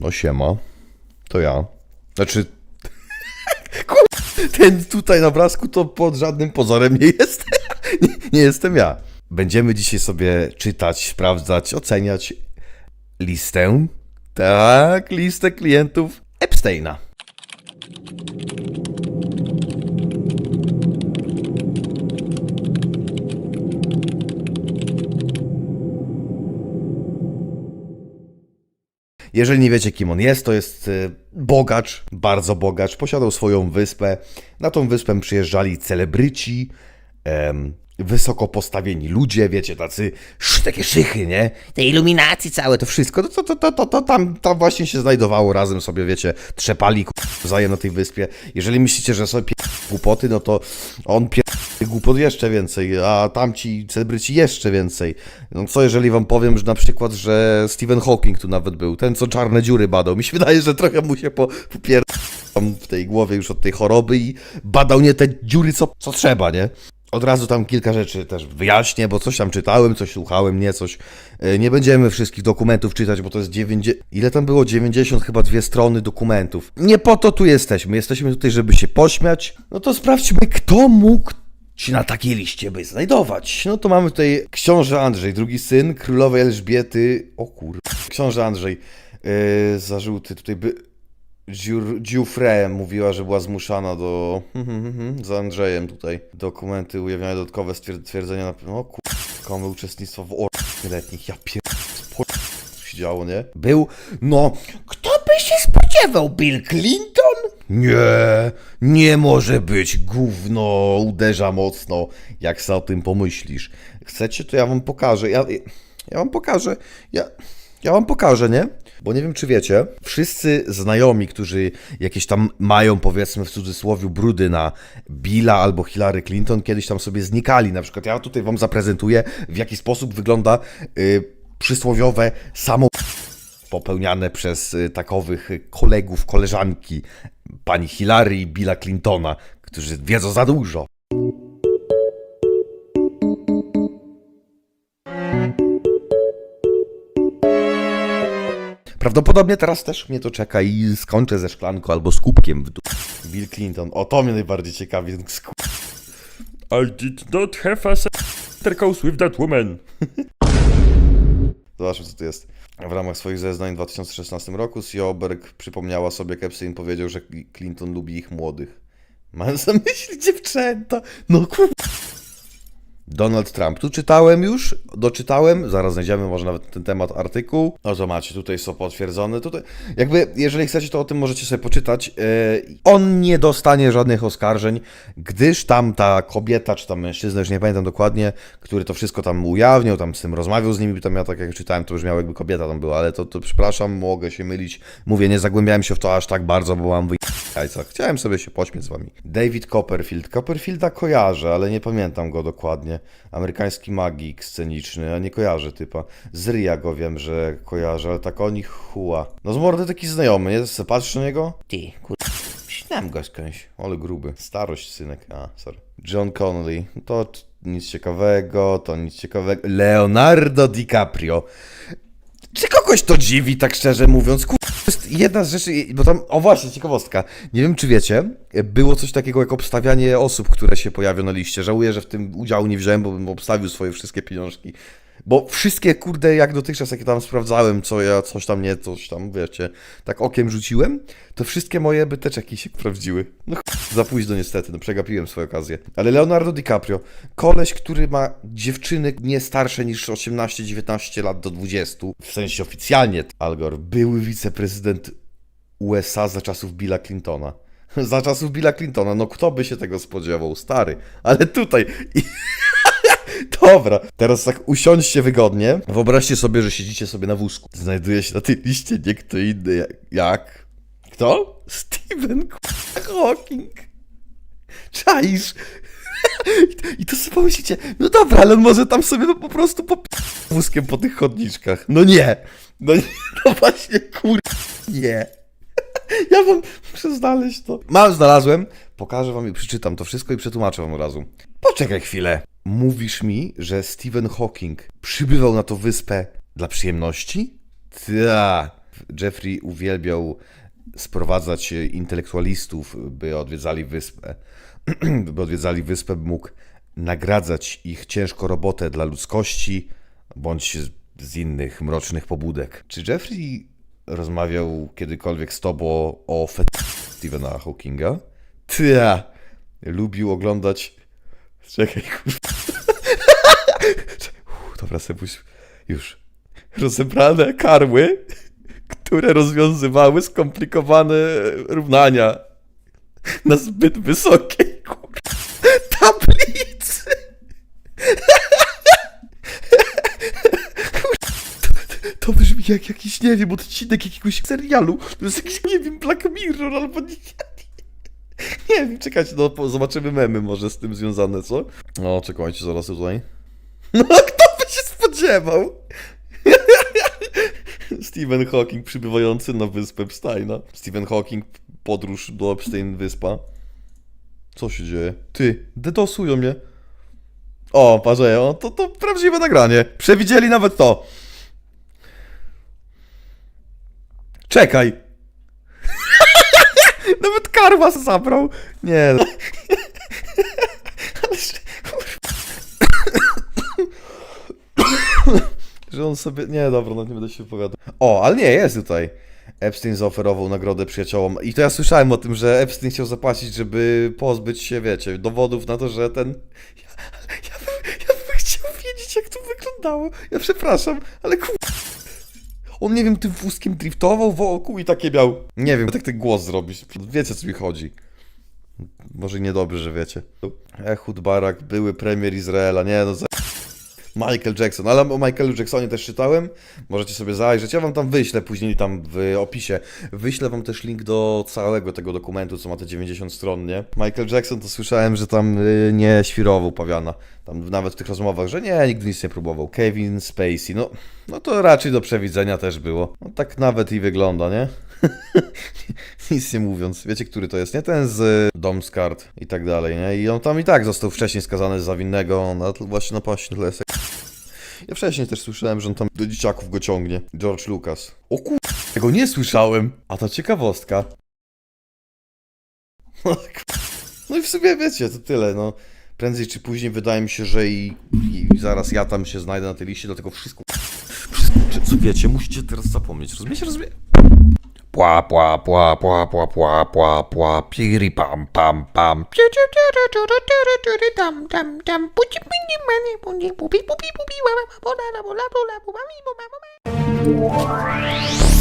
No siema. To ja. Znaczy... Ten tutaj na obrazku to pod żadnym pozorem nie jest. nie, nie jestem ja. Będziemy dzisiaj sobie czytać, sprawdzać, oceniać listę. Tak, listę klientów Epsteina. Jeżeli nie wiecie, kim on jest, to jest y, bogacz, bardzo bogacz. Posiadał swoją wyspę. Na tą wyspę przyjeżdżali celebryci, wysoko postawieni ludzie, wiecie, tacy sz, takie szychy, nie? Te iluminacji całe, to wszystko, to, to, to, to, to tam, tam właśnie się znajdowało razem sobie, wiecie, trzepali wzajem na tej wyspie. Jeżeli myślicie, że są pier... głupoty, no to on pier... głupot jeszcze więcej, a tamci celebryci jeszcze więcej. No co jeżeli wam powiem, że na przykład, że Stephen Hawking tu nawet był, ten co czarne dziury badał. Mi się wydaje, że trochę mu się po, popier... w tej głowie już od tej choroby i badał nie te dziury, co, co trzeba, nie? Od razu tam kilka rzeczy też wyjaśnię, bo coś tam czytałem, coś słuchałem, nie coś. E, Nie będziemy wszystkich dokumentów czytać, bo to jest 90. Ile tam było? 90 chyba dwie strony dokumentów. Nie po to tu jesteśmy. Jesteśmy tutaj, żeby się pośmiać. No to sprawdźmy, kto mógł się na takiej liście by znajdować. No to mamy tutaj książę Andrzej, drugi syn królowej Elżbiety. O kur... Książę Andrzej. Yy, zarzuty tutaj by. Dziufre mówiła, że była zmuszana do. za Andrzejem tutaj. Dokumenty ujawniają dodatkowe stwier- twierdzenia na. No kur... Komu uczestnictwo w orgach letnich. Ja pier... spor- się działo, nie? Był. No. Kto by się spodziewał? Bill Clinton? Nie, nie może być. Gówno uderza mocno, jak se o tym pomyślisz. Chcecie, to ja wam pokażę. Ja, ja wam pokażę. Ja, ja wam pokażę, nie? Bo nie wiem, czy wiecie, wszyscy znajomi, którzy jakieś tam mają, powiedzmy w cudzysłowie, brudy na Billa albo Hillary Clinton, kiedyś tam sobie znikali. Na przykład ja tutaj wam zaprezentuję, w jaki sposób wygląda y, przysłowiowe samo popełniane przez y, takowych kolegów, koleżanki pani Hillary i Billa Clintona, którzy wiedzą za dużo. Prawdopodobnie teraz też mnie to czeka i skończę ze szklanką albo z kubkiem w dół. Bill Clinton, o to mnie najbardziej ciekawi. I did not have a se- intercourse with that woman. Zobaczmy, co to jest. W ramach swoich zeznań w 2016 roku Sioberg przypomniała sobie, jak Epstein powiedział, że Clinton lubi ich młodych. Mam na myśli dziewczęta. No kur... Donald Trump. Tu czytałem już, doczytałem, zaraz znajdziemy może nawet ten temat artykuł. No to macie, tutaj są potwierdzone. Tutaj, jakby, jeżeli chcecie, to o tym możecie sobie poczytać. Yy, on nie dostanie żadnych oskarżeń, gdyż tam ta kobieta, czy tam mężczyzna, już nie pamiętam dokładnie, który to wszystko tam ujawniał, tam z tym rozmawiał z nimi, tam ja tak jak czytałem, to już miał jakby kobieta tam była, ale to, to przepraszam, mogę się mylić. Mówię, nie zagłębiałem się w to aż tak bardzo, bo mam wy... jajca. Chciałem sobie się pośmiać z wami. David Copperfield. Copperfielda kojarzę, ale nie pamiętam go dokładnie. Amerykański magik sceniczny, a nie kojarzę typa. Z Ria go wiem, że kojarzę, ale tak o nich huła. No z mordy taki znajomy, nie? Se Patrz na niego? Ty, kur... Znam go skądś. Ale gruby. Starość, synek. A, sorry. John Connolly. To nic ciekawego, to nic ciekawego. Leonardo DiCaprio. Czy kogoś to dziwi, tak szczerze mówiąc? Kur... To jest jedna z rzeczy, bo tam, o właśnie, ciekawostka. Nie wiem, czy wiecie, było coś takiego jak obstawianie osób, które się pojawią na liście. Żałuję, że w tym udziału nie wziąłem, bo bym obstawił swoje wszystkie pieniążki. Bo wszystkie, kurde, jak dotychczas, jakie tam sprawdzałem, co ja, coś tam nie, coś tam, wiecie, tak okiem rzuciłem, to wszystkie moje by te czeki się sprawdziły. No za późno niestety, no przegapiłem swoją okazję. Ale Leonardo DiCaprio, koleś, który ma dziewczyny nie starsze niż 18-19 lat do 20, w sensie oficjalnie, Algor, były wiceprezydent USA za czasów Billa Clintona. Za czasów Billa Clintona, no kto by się tego spodziewał, stary. Ale tutaj... Dobra, teraz tak usiądźcie wygodnie. Wyobraźcie sobie, że siedzicie sobie na wózku. Znajduje się na tej liście nie kto inny jak... Kto? Stephen Hawking. Czaisz? I to sobie pomyślicie, no dobra, ale może tam sobie no po prostu po wózkiem po tych chodniczkach. No nie. No, nie, no właśnie, kur... Nie. Ja wam muszę znaleźć to. Mam, znalazłem. Pokażę wam i przeczytam to wszystko i przetłumaczę wam od razu. Poczekaj chwilę. Mówisz mi, że Stephen Hawking przybywał na tą wyspę dla przyjemności? Ta. Jeffrey uwielbiał sprowadzać intelektualistów, by odwiedzali wyspę. by odwiedzali wyspę, by mógł nagradzać ich ciężką robotę dla ludzkości, bądź z- innych mrocznych pobudek. Czy Jeffrey rozmawiał kiedykolwiek z tobą o fet... Stephena Hawkinga? Ty, lubił oglądać... Czekaj, kurwa. Dobra, Sebuś, już. Rozebrane karły, które rozwiązywały skomplikowane równania na zbyt wysokiej tablicy. To brzmi jak jakiś, nie wiem, odcinek jakiegoś serialu. To jest jakiś, nie wiem, Black Mirror albo nie, nie wiem, czekajcie, no, zobaczymy memy może z tym związane, co? O, czekajcie, zaraz tutaj. No, kto by się spodziewał? Stephen Hawking przybywający na wyspę Epsteina. Stephen Hawking, podróż do Epstein wyspa. Co się dzieje? Ty, dedosują mnie. O, parze, o, to, to prawdziwe nagranie. Przewidzieli nawet to. Czekaj. Nawet karma zabrał. Nie. no. Ależ, Że on sobie. Nie, dobra, no nie będę się wypowiadał. O, ale nie, jest tutaj. Epstein zaoferował nagrodę przyjaciołom. I to ja słyszałem o tym, że Epstein chciał zapłacić, żeby pozbyć się, wiecie, dowodów na to, że ten. Ja, ja, bym, ja bym chciał wiedzieć, jak to wyglądało. Ja przepraszam, ale ku. On nie wiem, tym wózkiem driftował wokół i takie miał. Nie wiem, tak ten głos zrobić. Wiecie, co mi chodzi. Może niedobrze, że wiecie. Ehud Barak, były premier Izraela, nie no. Za... Michael Jackson, ale o Michaelu Jacksonie też czytałem. Możecie sobie zajrzeć. Ja wam tam wyślę później tam w opisie. Wyślę wam też link do całego tego dokumentu, co ma te 90 stron, nie? Michael Jackson to słyszałem, że tam y, nie świrował pawiana. Tam nawet w tych rozmowach, że nie, nigdy nic nie próbował. Kevin Spacey, no, no to raczej do przewidzenia też było. No tak nawet i wygląda, nie? Nic nie mówiąc. Wiecie, który to jest, nie? Ten z y, Dom z kart i tak dalej, nie? I on tam i tak został wcześniej skazany za winnego na właśnie na paśnie tle sek- Ja wcześniej też słyszałem, że on tam do dzieciaków go ciągnie. George Lucas. O kur... Tego nie słyszałem. A to ciekawostka. No No i w sumie wiecie, to tyle, no. Prędzej czy później wydaje mi się, że i, i zaraz ja tam się znajdę na tej liście, dlatego wszystko... Wszystko, co wiecie, musicie teraz zapomnieć. Rozumiecie? Rozumiecie? Blah blah blah blah blah blah blah blah. Beauty bum bum bum. Dum dum dum. Put your money money money. Boopy boopy boopy. Blah blah blah blah blah blah blah blah blah blah.